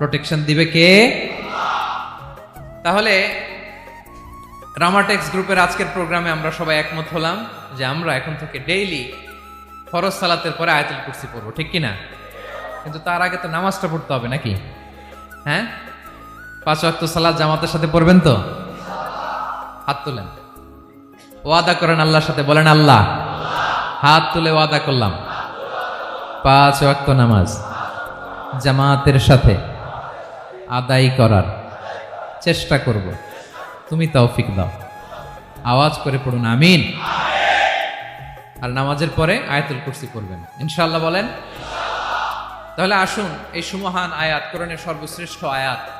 Protection দিবে কে? তাহলে রামাটেক্স গ্রুপের আজকের প্রোগ্রামে আমরা সবাই একমত হলাম যে আমরা এখন থেকে ডেইলি ফরজ সালাতের পরে আয়াতুল কুরসি পড়ব, ঠিক কিনা কিন্তু তার আগে তো নামাজটা পড়তে হবে নাকি? হ্যাঁ? পাঁচ ওয়াক্ত সালাত জামাতের সাথে পড়বেন তো? হাত তুলেন। ওয়াদা করেন আল্লাহর সাথে, বলেন আল্লাহ। হাত তুলে ওয়াদা করলাম। পাঁচ ওয়াক্ত নামাজ জামাতের সাথে। আদায় করার চেষ্টা করব। তুমি তৌফিক দাও। আওয়াজ করে পড়ুন, আমিন। আর নামাজের পরে আয়াতুল কুরসি পড়বেন। ইনশাল্লাহ বলেন? তাহলে আসুন, এই সুমহান আয়াত, কোরআনের সর্বশ্রেষ্ঠ আয়াত